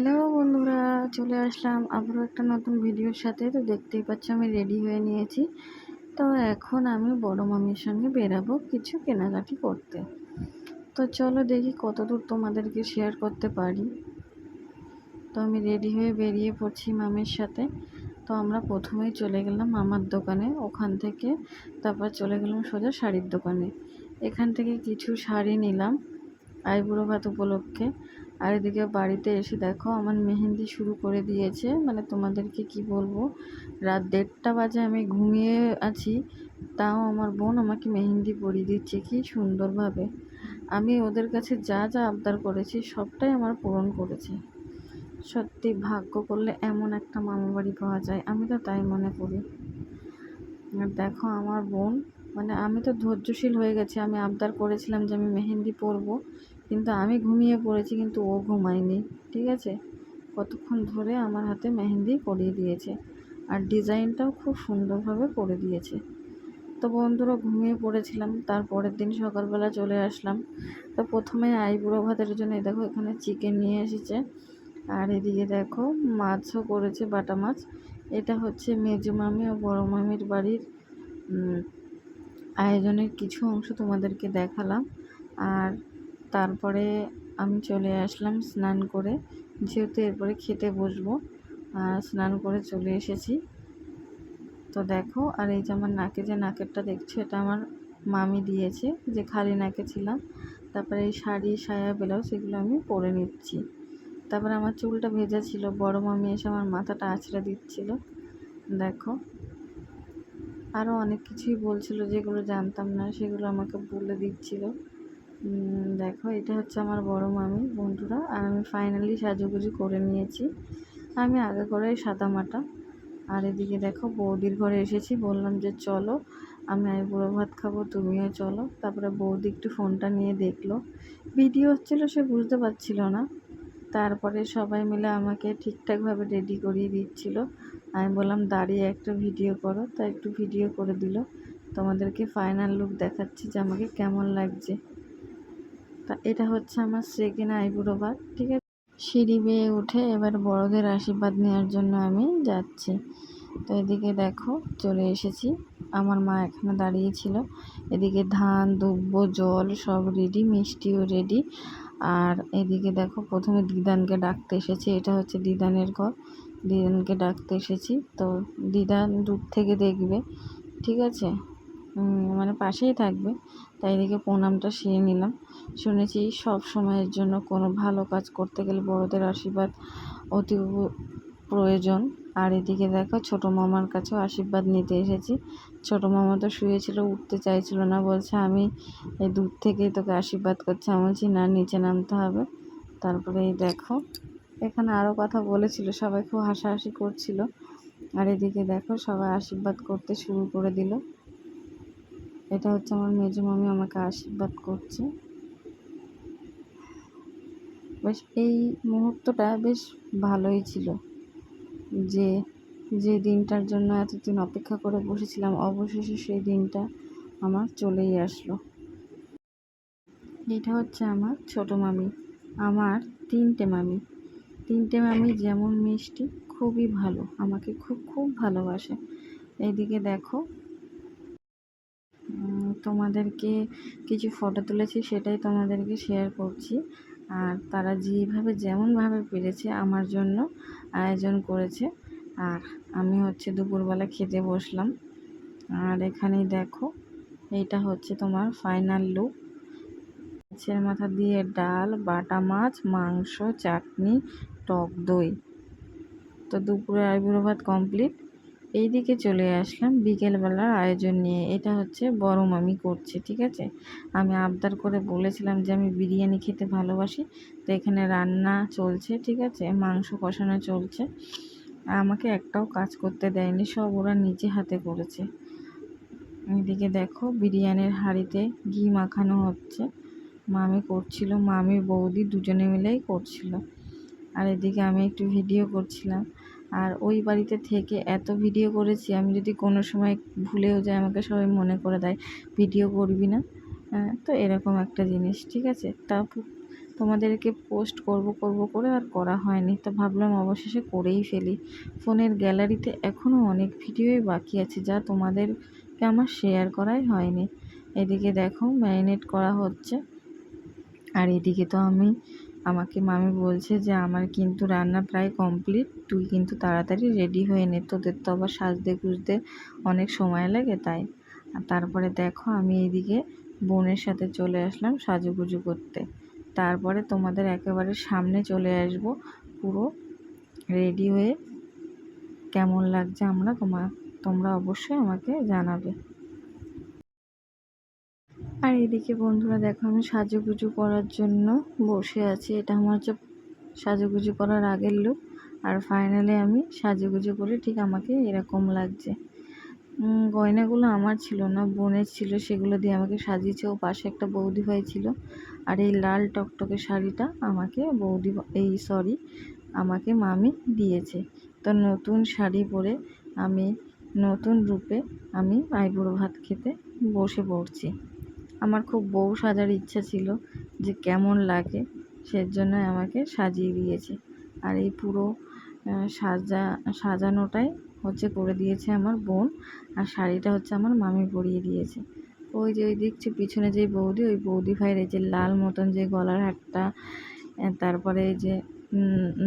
Hello বন্ধুরা, চলে আসলাম আবারও একটা নতুন ভিডিওর সাথে। তো দেখতেই পাচ্ছ আমি রেডি হয়ে নিয়েছি। তো এখন আমি বড় মামির সঙ্গে বেরাবো কিছু কেনাকাটি করতে। তো চলো দেখি কতদূর তোমাদেরকে শেয়ার করতে পারি। তো আমি রেডি হয়ে বেরিয়ে পড়ছি মামির সাথে। তো আমরা প্রথমেই চলে গেলাম মামার দোকানে। ওখান থেকে তারপর চলে গেলাম সোজা শাড়ির দোকানে। এখান থেকে কিছু শাড়ি নিলাম আইবুড়ো ভাত উপলক্ষে। আর এদিকে বাড়িতে এসে দেখো আমার মেহেন্দি শুরু করে দিয়েছে। মানে তোমাদেরকে কি বলব? রাত দেড়টা বাজে আমি ঘুমিয়ে আছি, তাও আমার বোন আমাকে মেহেন্দি পরিয়ে দিচ্ছে কি সুন্দরভাবে। আমি ওদের কাছে যা যা আবদার করেছি সবটাই আমার পূরণ করেছে। সত্যি ভাগ্য করলে এমন একটা মামা বাড়ি পাওয়া যায়, আমি তো তাই মনে করি। দেখো আমার বোন মানে আমি তো ধৈর্যশীল হয়ে গেছি, আমি আবদার করেছিলাম যে আমি মেহেন্দি পরবো। কিন্তু আমি ঘুমিয়ে পড়েছি, কিন্তু ও ঘুমায়নি, ঠিক আছে? কতক্ষণ ধরে আমার হাতে মেহেন্দি পরিয়ে দিয়েছে আর ডিজাইনটাও খুব সুন্দরভাবে করে দিয়েছে। তো বন্ধুরা, ঘুমিয়ে পড়েছিলাম তারপরের দিন সকালবেলা চলে আসলাম। তো প্রথমে আইবুড়ো ভাতের জন্য দেখো এখানে চিকেন নিয়ে এসেছে। আর এদিকে দেখো মাছও করেছে, বাটা মাছ। এটা হচ্ছে মেজো মামি ও বড় মামির বাড়ির আয়োজনের কিছু অংশ তোমাদেরকে দেখালাম। আর তারপরে আমি চলে আসলাম স্নান করে। যেহেতু এরপরে খেতে বসবো, আর স্নান করে চলে এসেছি। তো দেখো, আর এই যে আমার নাকে যে নাকেরটা দেখছ, এটা আমার মামি দিয়েছে, যে খালি নাকে ছিলাম। তারপরে এই শাড়ি, সায়া, ব্লাউজ এগুলো আমি পরে নিচ্ছি। তারপরে আমার চুলটা ভেজা ছিল, বড় মামি এসে আমার মাথাটা আছড়ে দিচ্ছিল। দেখো আরও অনেক কিছুই বলছিল, যেগুলো জানতাম না, সেগুলো আমাকে বলে দিচ্ছিল। দেখো, এটা হচ্ছে আমার বড় মামি, বন্ধুরা, আর আমি ফাইনালি সাজুগুজু করে নিয়েছি। আমি আগে করে সাদা মাটা। আর এদিকে দেখো, বৌদির ঘরে এসেছি, বললাম যে চলো, আমি আই বুড়ো ভাত খাব, তুমিও চলো। তারপরে বৌদি একটু ফোনটা নিয়ে দেখল। ভিডিও হচ্ছিল সে বুঝতে পারছিল না। তারপরে সবাই মিলে আমাকে ঠিকঠাকভাবে রেডি করিয়ে দিচ্ছিল। আমি বললাম, দাঁড়িয়ে একটা ভিডিও করো। তা একটু ভিডিও করে দিল। তোমাদেরকে ফাইনাল লুক দেখাচ্ছি যে আমাকে কেমন লাগছে। তা এটা হচ্ছে আমার সেকেন্ড আইবুড়ো ভাত ঠিক আছে? সিঁড়ি বেয়ে উঠে এবার বড়দের আশীর্বাদ নেওয়ার জন্য আমি যাচ্ছি। তো এদিকে দেখো, চলে এসেছি। আমার মা এখানে দাঁড়িয়েছিল এদিকে ধান, দুব্ব, জল সব রেডি মিষ্টিও রেডি আর এদিকে দেখো, প্রথমে দিদানকে ডাকতে এসেছি। এটা হচ্ছে দিদানের ঘর। দিদানকে ডাকতে এসেছি। তো দিদান দূর থেকে দেখবে, ঠিক আছে? মানে পাশেই থাকবে। তাই এদিকে প্রণামটা সেরে নিলাম। শুনেছি সব সময়ের জন্য কোনো ভালো কাজ করতে গেলে বড়দের আশীর্বাদ অতি প্রয়োজন। আর এদিকে দেখো, ছোটো মামার কাছেও আশীর্বাদ নিতে এসেছি। ছোটো মামা তো শুয়েছিল, উঠতে চাইছিল না, বলছে, আমি এই দূর থেকেই তোকে আশীর্বাদ করছি। আমি বলছি, না, নিচে নামতে হবে। তারপরে এই দেখো, এখানে আরও কথা বলেছিল, সবাই খুব হাসাহাসি করছিল। আর এদিকে দেখো, সবাই আশীর্বাদ করতে শুরু করে দিল। এটা হচ্ছে আমার মেজো মামি আমাকে আশীর্বাদ করছে। বেশ, এই মুহূর্তটা বেশ ভালোই ছিল যে যে দিনটার জন্য এতদিন অপেক্ষা করে বসেছিলাম, অবশেষে সেই দিনটা আমার চলেই আসলো। এটা হচ্ছে আমার ছোট মামি, আমার তিনটে মামি। তিনটে মামি যেমন মিষ্টি, খুবই ভালো, আমাকে খুব খুব ভালোবাসে। এইদিকে দেখো তোমাদেরকে কিছু ফটো তুলেছি, সেটাই তোমাদেরকে শেয়ার করছি। আর তারা যেভাবে যেমনভাবে পেরেছে আমার জন্য আয়োজন করেছে। আর আমি হচ্ছে দুপুরবেলা খেতে বসলাম। আর এখানেই দেখো, এইটা হচ্ছে তোমার ফাইনাল লুক মাছের মাথা দিয়ে ডাল, বাটা মাছ, মাংস, চাটনি, টক দই। তো দুপুরে আইবুড়ো ভাত কমপ্লিট এইদিকে চলে আসলাম বিকেলবেলার আয়োজন নিয়ে। এটা হচ্ছে বড় মামি করছে, ঠিক আছে? আমি আবদার করে বলেছিলাম যে আমি বিরিয়ানি খেতে ভালোবাসি, তো এখানে রান্না চলছে, ঠিক আছে? মাংস কষানো চলছে। আমাকে একটাও কাজ করতে দেয়নি, সব ওরা নিজে হাতে করেছে। এদিকে দেখো, বিরিয়ানির হাঁড়িতে ঘি মাখানো হচ্ছে। মামি করছিল, মামি বৌদি দুজনে মিলেই করছিল। আর এদিকে আমি একটু ভিডিও করছিলাম। আর ওই বাড়িতে থেকে এত ভিডিও করেছি, আমি যদি কোনো সময় ভুলেও যাই, আমাকে সবাই মনে করে দেয়, ভিডিও করবি না? তো এরকম একটা জিনিস, ঠিক আছে? তা তোমাদেরকে পোস্ট করব করব করে আর করা হয়নি, তো ভাবলাম অবশেষে করেই ফেলি। ফোনের গ্যালারিতে এখনও অনেক ভিডিওই বাকি আছে, যা তোমাদেরকে আমার শেয়ার করাই হয়নি। এদিকে দেখো ম্যারিনেট করা হচ্ছে। আর এদিকে তো আমি আমাকে মামি বলছে যে, আমার কিন্তু রান্না প্রায় কমপ্লিট। তুই কিন্তু তাড়াতাড়ি রেডি হয়ে নে। তোদের তো আবার সাজতে গুজতে অনেক সময় লাগে তাই। আর তারপরে দেখো, আমি এদিকে বোনের সাথে চলে আসলাম সাজুগুজু করতে। তারপরে তোমাদের একেবারে সামনে চলে আসব। পুরো রেডি হয়ে কেমন লাগছে আমরা তোমার তোমরা অবশ্যই আমাকে জানাবে। আর এদিকে বন্ধুরা দেখো, আমি সাজুগুজু করার জন্য বসে আছি। এটা আমার হচ্ছে সাজুগুজু করার আগের লুক আর ফাইনালি আমি সাজুগুজু করে ঠিক আমাকে এরকম লাগছে। গয়নাগুলো আমার ছিল না, বোনের ছিল, সেগুলো দিয়ে আমাকে সাজিয়েছে। ও পাশে একটা বৌদি ভাই ছিল। আর এই লাল টকটকে শাড়িটা আমাকে বৌদি এই সরি আমাকে মামি দিয়েছে। তো নতুন শাড়ি পরে আমি নতুন রূপে আমি আইবুড়ো ভাত খেতে বসে পড়ছি। আমার খুব বউ সাজার ইচ্ছা ছিল যে কেমন লাগে সেজন্য আমাকে সাজিয়ে দিয়েছে। আর এই পুরো সাজা, সাজানোটাই হচ্ছে করে দিয়েছে আমার বোন, আর শাড়িটা হচ্ছে আমার মামি পরিয়ে দিয়েছে। ওই যে ওই দেখছি পিছনে যে বৌদি, ওই বৌদি ভাইয়ের এই যে লাল মতন যে গলার হারটা তারপরে এই যে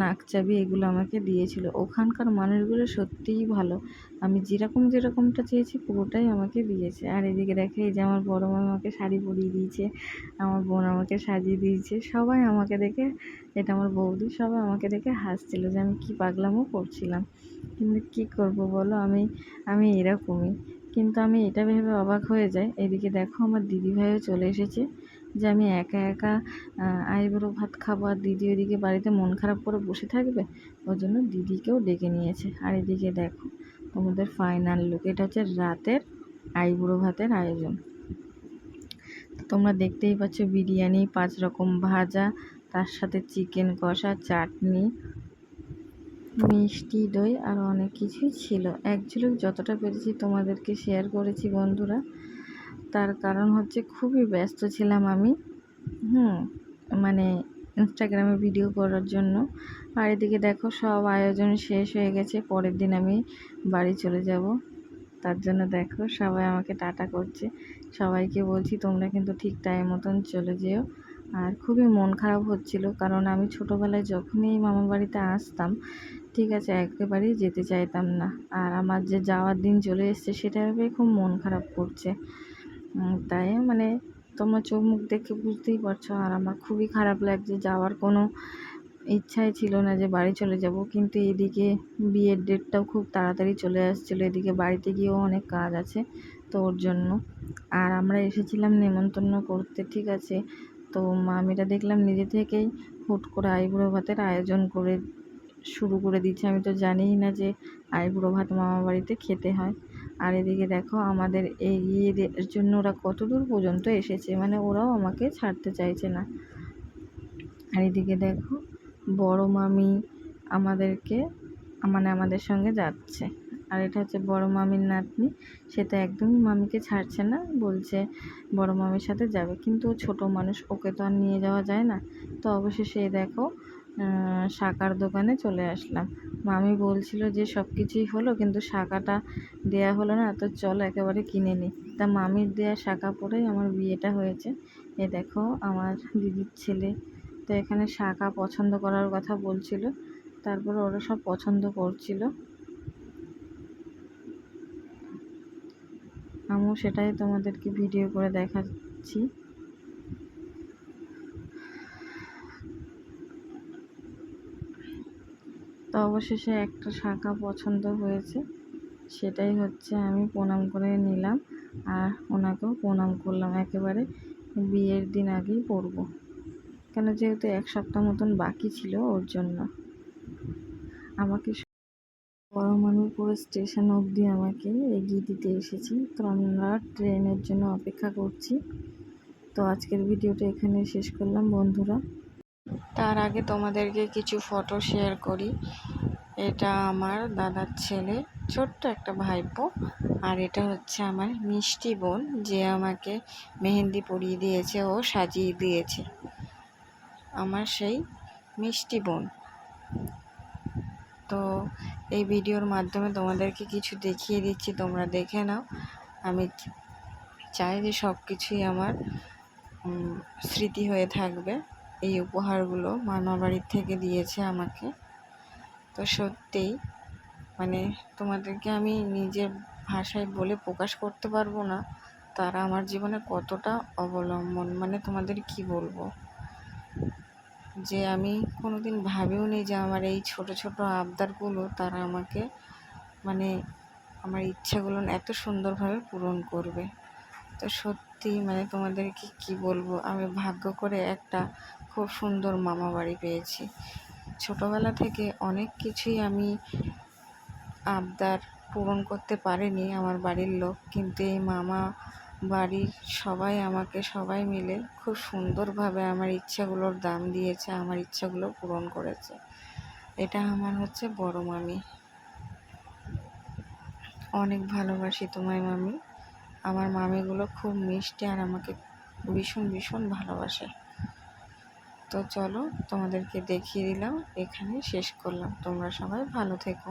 নাকচাবি এগুলো আমাকে দিয়েছিল। ওখানকার মানুষগুলো সত্যিই ভালো। আমি যেরকম যেরকমটা চেয়েছি পুরোটাই আমাকে দিয়েছে। আর এদিকে দেখে এই যে আমার বড় মা আমাকে শাড়ি পরিয়ে দিয়েছে, আমার বোন আমাকে সাজিয়ে দিয়েছে, সবাই আমাকে দেখে, এটা আমার বৌদি, সবাই আমাকে দেখে হাসছিল যে আমি কী পাগলামো করছিলাম। কিন্তু কী করব বলো? আমি আমি এরকমই। কিন্তু আমি এটা ভেবে অবাক হয়ে যাই। এদিকে দেখো আমার দিদিভাইও চলে এসেছে। যে আমি একা একা আইবুড়ো ভাত খাব আর দিদি ওইদিকে বাড়িতে মন খারাপ করে বসে থাকবে ওই জন্য দিদিকেও ডেকে নিয়েছে। আর এদিকে দেখো, তোমাদের ফাইনাল লুক এটা হচ্ছে রাতের আইবুড়ো ভাতের আয়োজন। তোমরা দেখতেই পাচ্ছ বিরিয়ানি, পাঁচ রকম ভাজা, তার সাথে চিকেন কষা, চাটনি, মিষ্টি দই, আর অনেক কিছুই ছিল। অ্যাকচুয়ালি যতটা পেরেছি তোমাদেরকে শেয়ার করেছি বন্ধুরা। তার কারণ হচ্ছে খুবই ব্যস্ত ছিলাম আমি, হুম মানে ইনস্টাগ্রামে ভিডিও করার জন্য। আর এদিকে দেখো সব আয়োজন শেষ হয়ে গেছে, পরের দিন আমি বাড়ি চলে যাব। তার জন্য দেখো সবাই আমাকে টাটা করছে। সবাইকে বলছি, তোমরা কিন্তু ঠিক টাইম মতন চলে যেও। আর খুবই মন খারাপ হচ্ছিল, কারণ আমি ছোটোবেলায় যখনই মামা বাড়িতে আসতাম, ঠিক আছে, একেবারেই যেতে চাইতাম না। আর আমার যে যাওয়ার দিন চলে এসছে, সেটা ভেবে খুব মন খারাপ করছে। তাই মানে তোমরা চোখ মুখ দেখে বুঝতেই পারছ। আর আমার খুবই খারাপ লাগছে, যাওয়ার কোনো ইচ্ছাই ছিল না যে বাড়ি চলে যাব। কিন্তু এদিকে বিয়ের ডেটটাও খুব তাড়াতাড়ি চলে আসছিল। এদিকে বাড়িতে গিয়েও অনেক কাজ আছে তো ওর জন্য। আর আমরা এসেছিলাম নেমন্তন্ন করতে, ঠিক আছে? তো মামিরা দেখলাম নিজে থেকেই হুট করে আইবুড়ো ভাতের আয়োজন করে শুরু করে দিচ্ছে। আমি তো জানিই না যে আইবুড়ো ভাত মামা বাড়িতে খেতে হয়। আর এদিকে দেখো আমাদের এগিয়ে জন্য ওরা কত দূর পর্যন্ত এসেছে মানে ওরাও আমাকে ছাড়তে চাইছে না। আর এদিকে দেখো বড় মামি আমাদেরকে মানে আমাদের সঙ্গে যাচ্ছে। আর এটা হচ্ছে বড় মামির নাতনি, সে তো একদমই মামিকে ছাড়ছে না, বলছে বড় মামির সাথে যাবে। কিন্তু ছোট মানুষ, ওকে তো আর নিয়ে যাওয়া যায় না। তো অবশেষে দেখো শাকার দোকানে চলে আসলাম। মামি বলছিল যে সব কিছুই হলো, কিন্তু শাকাটা দেয়া হলো না, তো চলো একেবারে কিনে নিই তা মামির দেয়া শাকা পরেই আমার বিয়েটা হয়েছে। এ দেখো, আমার দিদির ছেলে। তো এখানে শাকা পছন্দ করার কথা বলছিল, তারপর ওরা সব পছন্দ করছিল। আমিও সেটাই তোমাদেরকে ভিডিও করে দেখাচ্ছি। অবশেষে একটা শাখা পছন্দ হয়েছে। সেটাই হচ্ছে আমি প্রণাম করে নিলাম আর ওনাকেও প্রণাম করলাম। একেবারে বিয়ের দিন আগেই পরব। কেন যেহেতু এক সপ্তাহ মতন বাকি ছিল ওর জন্য। আমাকে পরমাণুপুর স্টেশন অবধি আমাকে এগিয়ে দিতে এসেছি। তো আমরা ট্রেনের জন্য অপেক্ষা করছি। তো আজকের ভিডিওটা এখানে শেষ করলাম বন্ধুরা। তার আগে তোমাদেরকে কিছু ফটো শেয়ার করি। এটা আমার দাদার ছেলে, ছোট্ট একটা ভাইপো। আর এটা হচ্ছে আমার মিষ্টি বোন, যে আমাকে মেহেন্দি পরিয়ে দিয়েছে, ও সাজিয়ে দিয়েছে। আমার সেই মিষ্টি বোন। তো এই ভিডিওর মাধ্যমে তোমাদেরকে কিছু দেখিয়ে দিচ্ছি, তোমরা দেখে নাও। আমি চাই যে সব কিছুই আমার স্মৃতি হয়ে থাকবে। এই উপহারগুলো মামা বাড়ির থেকে দিয়েছে আমাকে। তো সত্যিই মানে তোমাদেরকে আমি নিজের ভাষায় বলে প্রকাশ করতে পারব না, তারা আমার জীবনে কতটা অবলম্বন মানে তোমাদের কি বলব? যে আমি কোনোদিন ভাবিও নি যে আমার এই ছোট ছোট আবদারগুলো তারা আমাকে মানে আমার ইচ্ছাগুলো এত সুন্দরভাবে পূরণ করবে। তো সত্যি মানে তোমাদেরকে কি বলব, আমি ভাগ্য করে একটা খুব সুন্দর মামা বাড়ি পেয়েছি। ছোটোবেলা থেকে অনেক কিছুই আমি আবদার পূরণ করতে পারেনি আমার বাড়ির লোক, কিন্তু এই মামা বাড়ির সবাই আমাকে সবাই মিলে খুব সুন্দরভাবে আমার ইচ্ছাগুলোর দাম দিয়েছে, আমার ইচ্ছাগুলো পূরণ করেছে। এটা আমার হচ্ছে বড় মামি। অনেক ভালোবাসি তোমায় মামি। আমার মামিগুলো খুব মিষ্টি আর আমাকে ভীষণ ভীষণ ভালোবাসে। তো চলো তোমাদেরকে দেখিয়ে দিলাম এখানে শেষ করলাম। তোমরা সবাই ভালো থেকো।